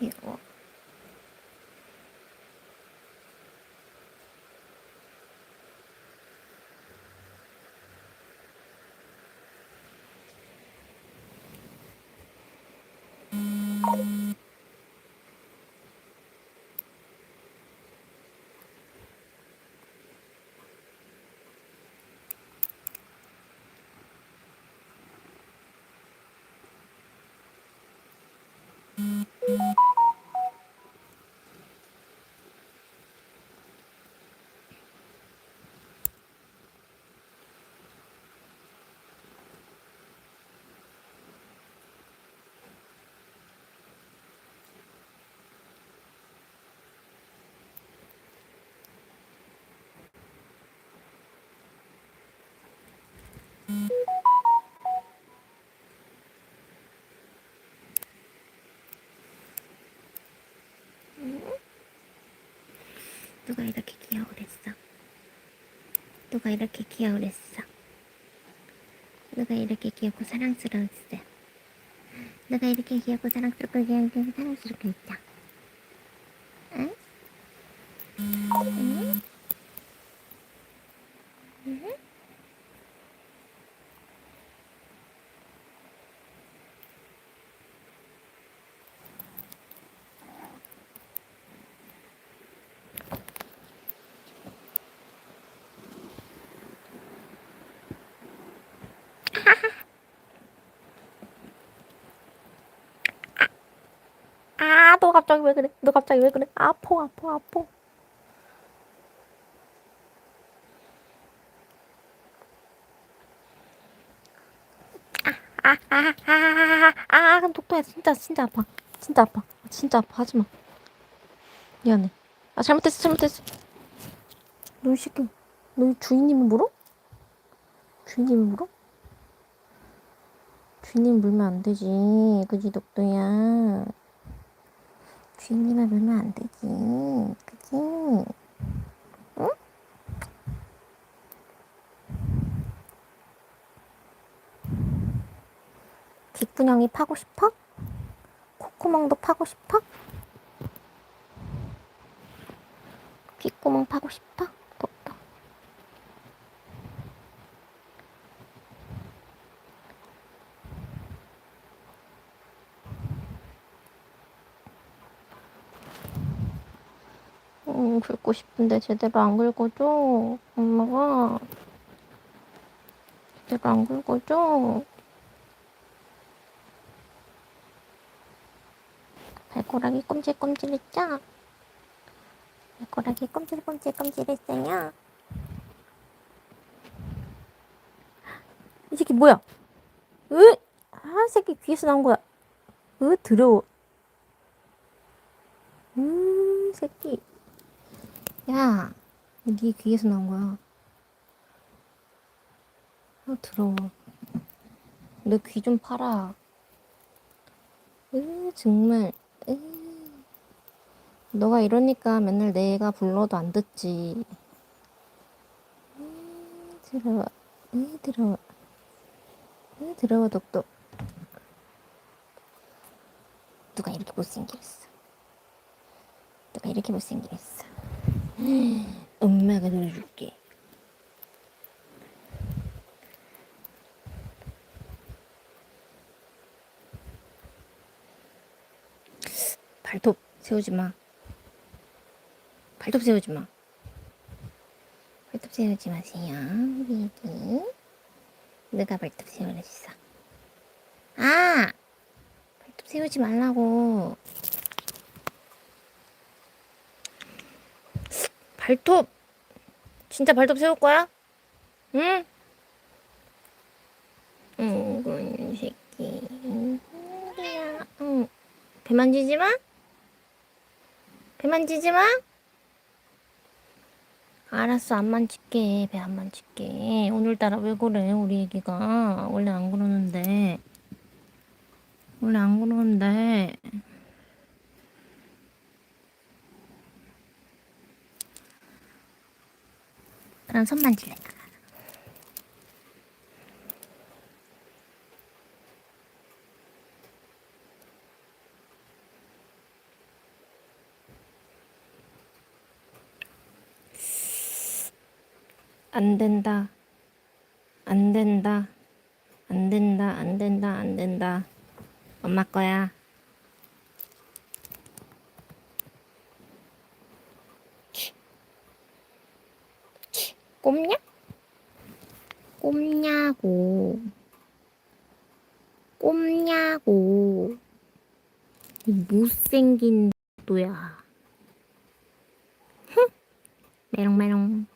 귀여 누가 이렇게 귀여우랬어? 누가 이렇게 귀여우랬어? 누가 이렇게 귀엽고 사랑스러웠어? 누가 이렇게 귀엽고 사랑스럽고 귀엽고 사랑스럽게 있다? 응? 응? 응? 아, 너 갑자기 왜 그래? 너 갑자기 왜 그래? 아파, 아파, 아파. 아, 아, 아, 아, 아, 아, 독도야, 진짜, 진짜 아파. 진짜 아파. 진짜 아파. 하지 마. 미안해. 아, 잘못했어, 잘못했어. 너이 새끼, 너 주인님을 물어? 주인님을 물어? 주인님 물면 안 되지. 그지, 독도야. 주인님을 물면 안 되지. 그지? 응? 귓구녕이 파고 싶어? 콧구멍도 파고 싶어? 귓구멍 파고 싶어? 독도. 음, 긁고 싶은데 제대로 안 긁어줘. 엄마가. 제대로 안 긁어줘. 발가락이 꼼질꼼질했죠? 발가락이 꼼질꼼질꼼질했어요. 이 새끼 뭐야? 으! 아, 새끼 귀에서 나온 거야. 으, 더러워. 음, 새끼. 야, 네 귀에서 나온 거야. 아, 더러워. 너 귀 좀 팔아. 으, 정말. 으. 너가 이러니까 맨날 내가 불러도 안 듣지. 으, 더러워. 으, 더러워. 으, 더러워, 독독. 누가 이렇게 못생겼어? 누가 이렇게 못생겼어? 엄마가 놀아줄게. 발톱 세우지 마. 발톱 세우지 마. 발톱 세우지 마세요. 애기. 누가 발톱 세우랬어? 아! 발톱 세우지 말라고. 발톱! 진짜 발톱 세울 거야? 응? 응, 그런 새끼. 응. 배 만지지 마? 배 만지지 마? 알았어, 안 만질게. 배 안 만질게. 오늘따라 왜 그래, 우리 애기가. 원래 안 그러는데. 원래 안 그러는데. 그럼 손 만질래. 안 된다. 안 된다. 안 된다. 안 된다. 안 된다. 엄마 거야. 꼽냐? 꼽냐고. 꼽냐고. 이 못생긴 또야. 흥! 메롱메롱.